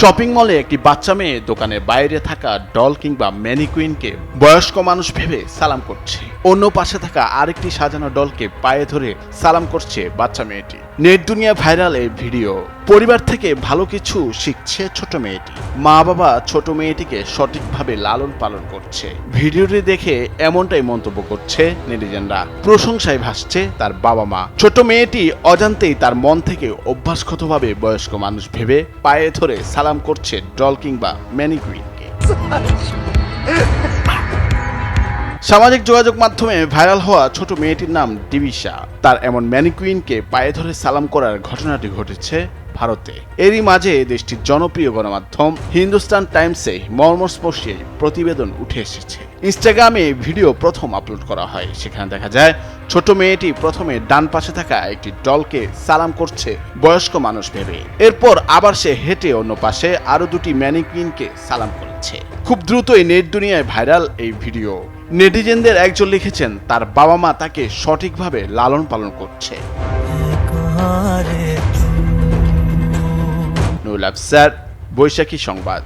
Shopping মলে একটি বাচ্চা মেয়ে দোকানের বাইরে থাকা ডল কিংবা ম্যানিকুইনকে বয়স্ক মানুষ ভেবে সালাম করছে। অন্য পাশে থাকা আরেকটি সাজানো ডলকে পায়ে ধরে সালাম করছে বাচ্চা মেয়েটি। নেট দুনিয়া ভাইরাল এই ভিডিও। পরিবার থেকে ভালো কিছু শিখছে ছোট মেয়েটি। মা বাবা ছোট মেয়েটিকে সঠিকভাবে লালন পালন করছে। ভিডিওটি দেখে এমনটাই মন্তব্য করছে নেটিজেনরা। প্রশংসায় ভাসছে তার বাবা মা। ছোট মেয়েটি অজান্তেই তার মন থেকে অভ্যাসগতভাবে বয়স্ক মানুষ ভেবে পায়ে ধরে সালাম করছে ডল কিংবা ম্যানিকুইনকে সামাজিক যোগাযোগ মাধ্যমে ভাইরাল হওয়া ছোট মেয়েটির নাম ডিবিশা। তার এমন ম্যানিকুইনকে পায়ে ধরে সালাম করার ঘটনাটি ঘটেছে ভারতে। এরই মাঝে দেশটির জনপ্রিয় গণমাধ্যম হিন্দুস্তান টাইমসে মর্মস্পর্শী প্রতিবেদন উঠে এসেছে। ইনস্টাগ্রামে ভিডিও প্রথম আপলোড করা হয়। সেখানে দেখা যায়, ছোট মেয়েটি প্রথমে ডান পাশে থাকা একটি ডলকে সালাম করছে বয়স্ক মানুষ ভেবে। এরপর আবার সে হেঁটে অন্য পাশে আরও দুটি ম্যানিকুইনকে সালাম করেছে। খুব দ্রুতই নেট দুনিয়ায় ভাইরাল এই ভিডিও। নেটিজেনদের একজন লিখেছেন, তার বাবা মা তাকে সঠিকভাবে লালন পালন করছে নুল স্যার বৈশাখী সংবাদ।